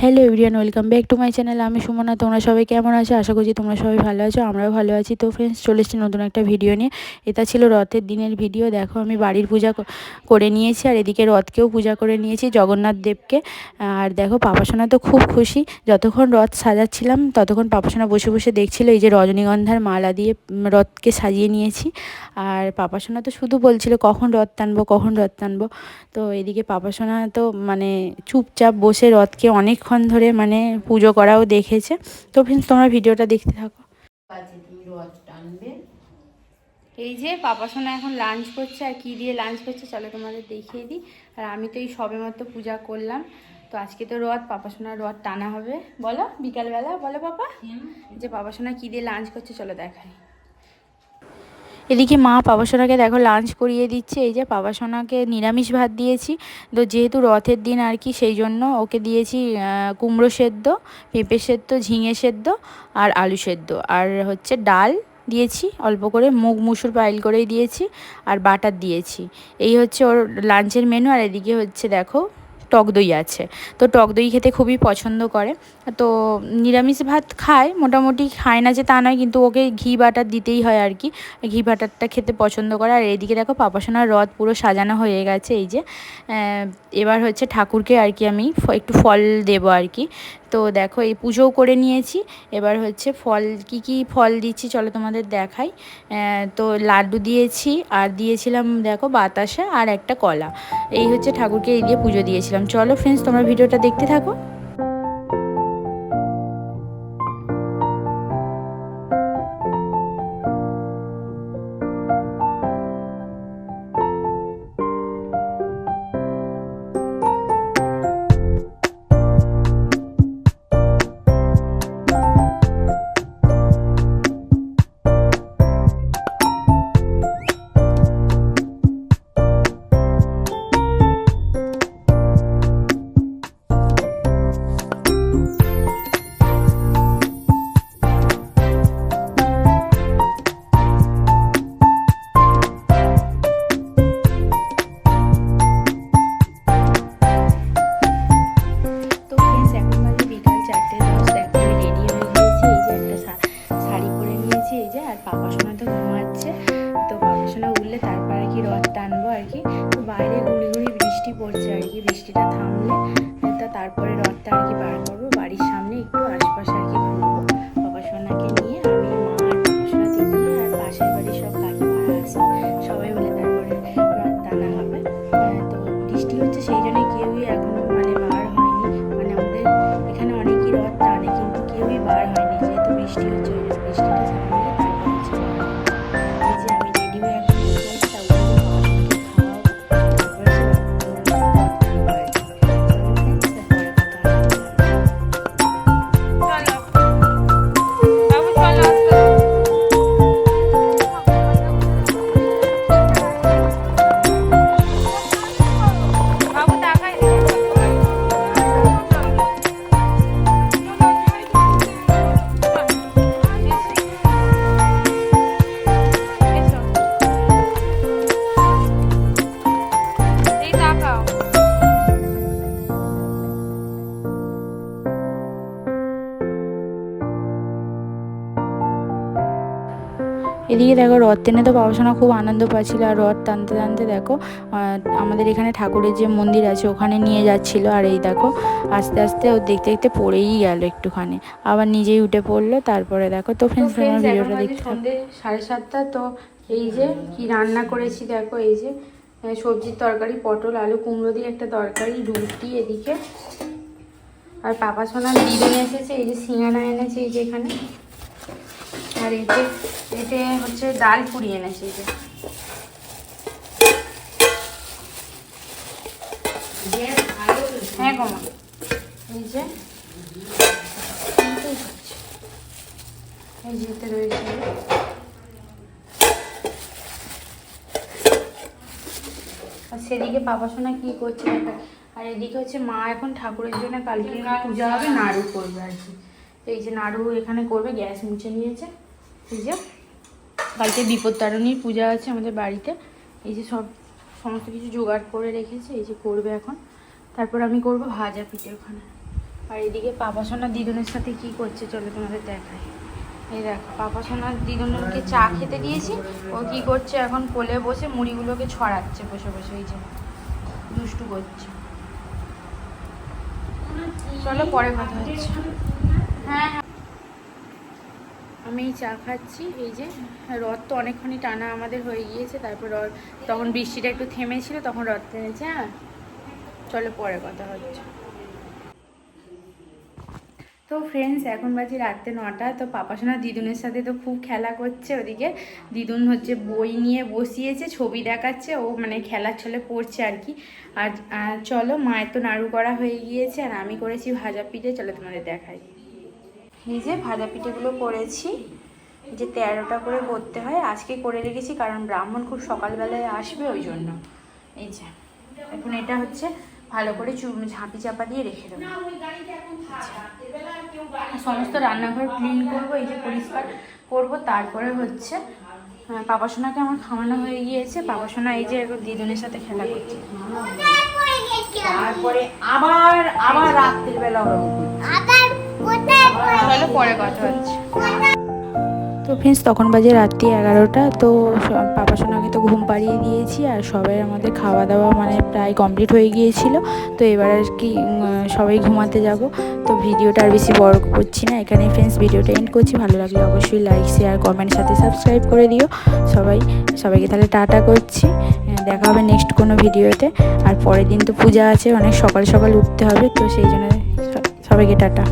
Hello everyone welcome back to my channel আমি সুমনা, তোমরা সবাই কেমন আছো? আশা করছি তোমরা সবাই ভালো আছো, আমরাও ভালো আছি। তো ফ্রেন্ডস চলে এসেছি নতুন একটা ভিডিও নিয়ে। এটা ছিল রথের দিনের ভিডিও দেখো, আমি বাড়ির পূজা করে নিয়েছি আর এদিকে রথকেও পূজা করে নিয়েছি জগন্নাথ দেবকে। আর দেখো পাপাসোনা তো খুব খুশি। যতক্ষণ রথ সাজাচ্ছিলাম, ততক্ষণ পাপাসোনা বসে বসে দেখছিল এই যে রজনীগন্ধার মালা দিয়ে রথকে সাজিয়ে নিয়েছি। আর পাপাসোনা তো শুধু বলছিল, কখন রথ টানবো, কখন রথ টানবো? তো এদিকে পাপাসোনা তো মানে চুপচাপ বসে রথকে অনেকক্ষণ ধরে মানে পুজো করাও দেখেছে। তো ফ্রেন্ডস তোমরা ভিডিওটা দেখতে থাকো। রথ টানবে। এই যে পাপা পাপাসোনা এখন লাঞ্চ করছে আর কি দিয়ে লাঞ্চ করছে চলো তোমাদের দেখিয়ে দিই। আর আমি তো এই সবে মতো পূজা করলাম। তো আজকে তো রথ পাপাসোনার রথ টানা হবে। বলো বিকালবেলা বলো পাপা। যে পাপাসোনা কী দিয়ে লাঞ্চ করছে চলো দেখাই। এদিকে মা পাপাসোনাকে দেখো লাঞ্চ করিয়ে দিচ্ছে, এই যে পাপাসোনাকে নিরামিষ ভাত দিয়েছি। তো যেহেতু রথের দিন আর কি, সেই জন্য ওকে দিয়েছি কুমড়ো সেদ্ধ, পেঁপে সেদ্ধ, ঝিঙে সেদ্ধ আর আলু সেদ্ধ। আর হচ্ছে ডাল দিয়েছি, অল্প করে মুগ মুসুর পাইল করেই দিয়েছি আর বাটার দিয়েছি। এই হচ্ছে ওর লাঞ্চের মেনু আর এদিকে হচ্ছে দেখো টক দই আছে। তো টক দই খেতে খুবই পছন্দ করে। তো নিরামিষ ভাত খায়, মোটামুটি খায় না যে তা নয়, কিন্তু ওকে ঘি বাটার দিতেই হয় আর কি। ঘি বাটারটা খেতে পছন্দ করে। আর এদিকে দেখো পাপাসোনার রথ পুরো সাজানো হয়ে গেছে, এই যে। এবার হচ্ছে ঠাকুরকে আর কি আমি একটু ফল দেবো আর কি। তো দেখো এই পুজোও করে নিয়েছি। এবার হচ্ছে ফল, কি কি ফল দিচ্ছি চলো তোমাদের দেখাই। তো লাড্ডু দিয়েছি, আর দিয়েছিলাম দেখো বাতাসা আর একটা কলা। এই হচ্ছে ঠাকুরকে এই দিয়ে পুজো দিয়েছিলাম। চলো ফ্রেন্ডস তোমরা ভিডিওটা দেখতে থাকো। এই এদিকে দেখো রথ টেনে তো বাবাসোনা খুব আনন্দ পাচ্ছিল আর রথ টানতে টানতে দেখো আমাদের এখানে ঠাকুরের যে মন্দির আছে ওখানে নিয়ে যাচ্ছিল আর এই দেখো আস্তে আস্তে ও দেখতে দেখতে পড়েই গেল একটুখানি। আবার নিজেই উঠে পড়ল তারপরে দেখো তো ফ্রেন্ডস ভিডিওটা দেখতে সন্ধে সাড়ে সাতটা তো এই যে কি রান্না করেছি দেখো এই যে সবজির তরকারি পটল আলু কুমড়ো দিয়ে একটা তরকারি রুটি এদিকে। আর পাপা সোনার দিদুন এসেছে এই যে সিঙ্গানা এনেছে এই যে এখানে। আর যে এতে হচ্ছে ডাল পুরি এনেছে যে। হ্যাঁ এই যে এই যে এতে রয়েছে। আর সেদিকে পাপা সোনা কি করছে দেখো। আর এদিকে হচ্ছে মা এখন ঠাকুরের জন্য কালকে পূজা হবে নাড়ু করবে আর কি। এই যে নাড়ু এখানে করবে গ্যাস মুছে নিয়েছে। এই যে, কালকে বিপত্তারণীর পূজা আছে আমাদের বাড়িতে। এই যে সব, সমস্ত কিছু জোগাড় করে রেখেছে, এই যে করবে এখন। তারপর আমি করব ভাজা পিঠে ওখানে। আর এদিকে পাপা দিদনের সাথে কি করছে চলো তোমাদের দেখাই। এই দেখো, পাপা দিদনকে চা খেতে দিয়েছি। ও কি করছে এখন কোলে বসে মুড়িগুলোকে ছড়াচ্ছে বসে বসে, এই যে দুষ্টু করছে। চলো পরে কথা হচ্ছে। হ্যাঁ হ্যাঁ। আমি চা খাচ্ছি। এই যে, রথ তো অনেকক্ষণই টানা আমাদের হয়ে গিয়েছে, তারপর রথ তখন বৃষ্টিটা একটু থেমেছিল, তখন রথ টেনেছে হ্যাঁ? চলো পরে কথা হচ্ছে। তো ফ্রেন্ডস এখন বাজে রাত্রে নটা, তো পাপা পাপাসোনা দিদুনের সাথে তো খুব খেলা করছে ওদিকে। দিদুন হচ্ছে বই নিয়ে বসিয়েছে, ছবি দেখাচ্ছে, ও মানে খেলার ছলে পড়ছে আর কি। আর চলো, মায়ের তো নাড়ু করা হয়ে গিয়েছে, আর আমি করেছি ভাজা পিঠে, চলো তোমাদের দেখাই। এই যে ভাজা পিঠেগুলো করেছি যে তেরোটা করে করতে হয়। আজকে করে রেখেছি কারণ ব্রাহ্মণ খুব সকালবেলায় আসবে, ওই জন্য। এই যে, এখন এটা হচ্ছে ভালো করে চু ঝাঁপি চাপা দিয়ে রেখে দেবো। সমস্ত রান্নাঘর ক্লিন করব, এই যে পরিষ্কার করব। তারপরে হচ্ছে পাপাসোনাকে আমার খাওয়ানো হয়ে গিয়েছে। পাপাসোনা এই যে দিদুনের সাথে খেলা করছে। তারপরে আবার আবার রাত্রির বেলা তো ফ্রেন্ডস তখন বাজে রাত্রি এগারোটা, তো পাপা সোনাকে তো ঘুম পাড়িয়ে দিয়েছি আর সবাই আমাদের খাওয়া দাওয়া মানে প্রায় কমপ্লিট হয়ে গিয়েছিল। তো এবার আর কি সবাই ঘুমাতে যাব। তো ভিডিওটা আর বেশি বড় করছি না। এখানে ফ্রেন্ডস ভিডিওটা এন্ড করছি। ভালো লাগলে অবশ্যই লাইক শেয়ার কমেন্ট সাথে সাবস্ক্রাইব করে দিও। সবাই, সবাইকে তাহলে টাটা করছি। দেখা হবে নেক্সট কোনো ভিডিওতে। আর পরের দিন তো পূজা আছে, অনেক সকাল সকাল উঠতে হবে। তো সেই জন্য সবাইকে টাটা।